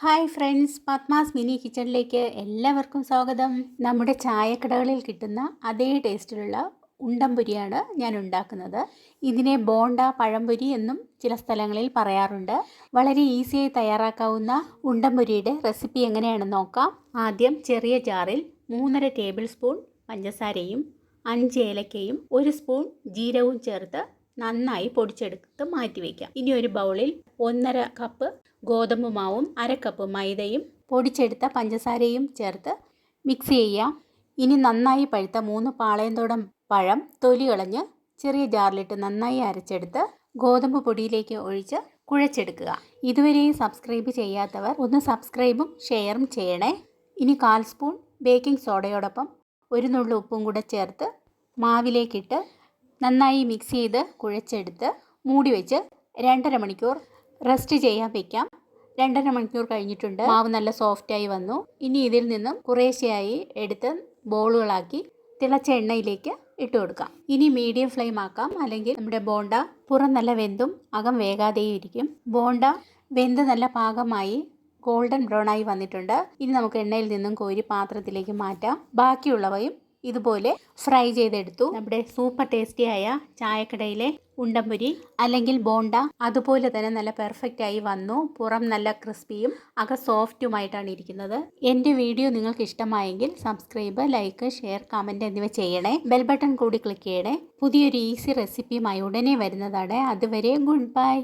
Hi friends Padmas mini കിച്ചണിലേക്ക് എല്ലാവർക്കും സ്വാഗതം. നമ്മുടെ ചായക്കടകളിൽ കിട്ടുന്ന അതേ ടേസ്റ്റിലുള്ള ഉണ്ടംപുരിയാണ് ഞാൻ ഉണ്ടാക്കുന്നത്. ഇതിനെ ബോണ്ട പഴംപൊരി എന്നും ചില സ്ഥലങ്ങളിൽ പറയാറുണ്ട്. വളരെ ഈസിയായി തയ്യാറാക്കാവുന്ന ഉണ്ടംപുരിയുടെ റെസിപ്പി എങ്ങനെയാണെന്ന് നോക്കാം. ആദ്യം ചെറിയ ജാറിൽ മൂന്നര ടേബിൾ സ്പൂൺ പഞ്ചസാരയും അഞ്ച് ഏലക്കയും ഒരു സ്പൂൺ ജീരവും ചേർത്ത് നന്നായി പൊടിച്ചെടുത്ത് മാറ്റി വയ്ക്കാം ഇനി ഒരു ബൗളിൽ ഒന്നര കപ്പ് ഗോതമ്പ് മാവും അര കപ്പ് മൈദയും പൊടിച്ചെടുത്ത പഞ്ചസാരയും ചേർത്ത് മിക്സ് ചെയ്യാം. ഇനി നന്നായി പഴുത്ത മൂന്ന് പാളയന്തോടം പഴം തൊലി കളഞ്ഞ് ചെറിയ ജാറിലിട്ട് നന്നായി അരച്ചെടുത്ത് ഗോതമ്പ് പൊടിയിലേക്ക് ഒഴിച്ച് കുഴച്ചെടുക്കുക. ഇതുവരെയും സബ്സ്ക്രൈബ് ചെയ്യാത്തവർ ഒന്ന് സബ്സ്ക്രൈബും ഷെയറും ചെയ്യണേ. ഇനി കാൽ സ്പൂൺ ബേക്കിംഗ് സോഡയോടൊപ്പം ഒരു നുള്ളു ഉപ്പും കൂടെ ചേർത്ത് മാവിലേക്കിട്ട് നന്നായി മിക്സ് ചെയ്ത് കുഴച്ചെടുത്ത് മൂടി വെച്ച് രണ്ടര മണിക്കൂർ റെസ്റ്റ് ചെയ്യാൻ വെക്കാം. രണ്ടര മണിക്കൂർ കഴിഞ്ഞിട്ടുണ്ട്. മാവ് നല്ല സോഫ്റ്റായി വന്നു. ഇനി ഇതിൽ നിന്നും കുറേശ്ശെയായി എടുത്ത് ബോളുകളാക്കി തിളച്ച എണ്ണയിലേക്ക് ഇട്ട് കൊടുക്കാം. ഇനി മീഡിയം ഫ്ലെയിം ആക്കാം. അല്ലെങ്കിൽ നമ്മുടെ ബോണ്ട പുറം നല്ല വെന്തും അകം വേകാതെയും ഇരിക്കും ബോണ്ട വെന്ത് നല്ല പാകമായി ഗോൾഡൻ ബ്രൗൺ ആയി വന്നിട്ടുണ്ട്. ഇനി നമുക്ക് എണ്ണയിൽ നിന്നും കോരി പാത്രത്തിലേക്ക് മാറ്റാം. ബാക്കിയുള്ളവയും ഇതുപോലെ ഫ്രൈ ചെയ്തെടുത്തു. നമ്മുടെ സൂപ്പർ ടേസ്റ്റിയായ ചായക്കടയിലെ ഉണ്ടംപുരി അല്ലെങ്കിൽ ബോണ്ട അതുപോലെ തന്നെ നല്ല പെർഫെക്റ്റ് ആയി വന്നു. പുറം നല്ല ക്രിസ്പിയും അക സോഫ്റ്റുമായിട്ടാണ് ഇരിക്കുന്നത്. എന്റെ വീഡിയോ നിങ്ങൾക്ക് ഇഷ്ടമായെങ്കിൽ സബ്സ്ക്രൈബ് ലൈക്ക് ഷെയർ കമന്റ് എന്നിവ ചെയ്യണേ. ബെൽ ബട്ടൺ കൂടി ക്ലിക്ക് ചെയ്യണേ. പുതിയൊരു ഈസി റെസിപ്പിയുമായി ഉടനെ വരുന്നതാണ്. അതുവരെ ഗുഡ് ബൈ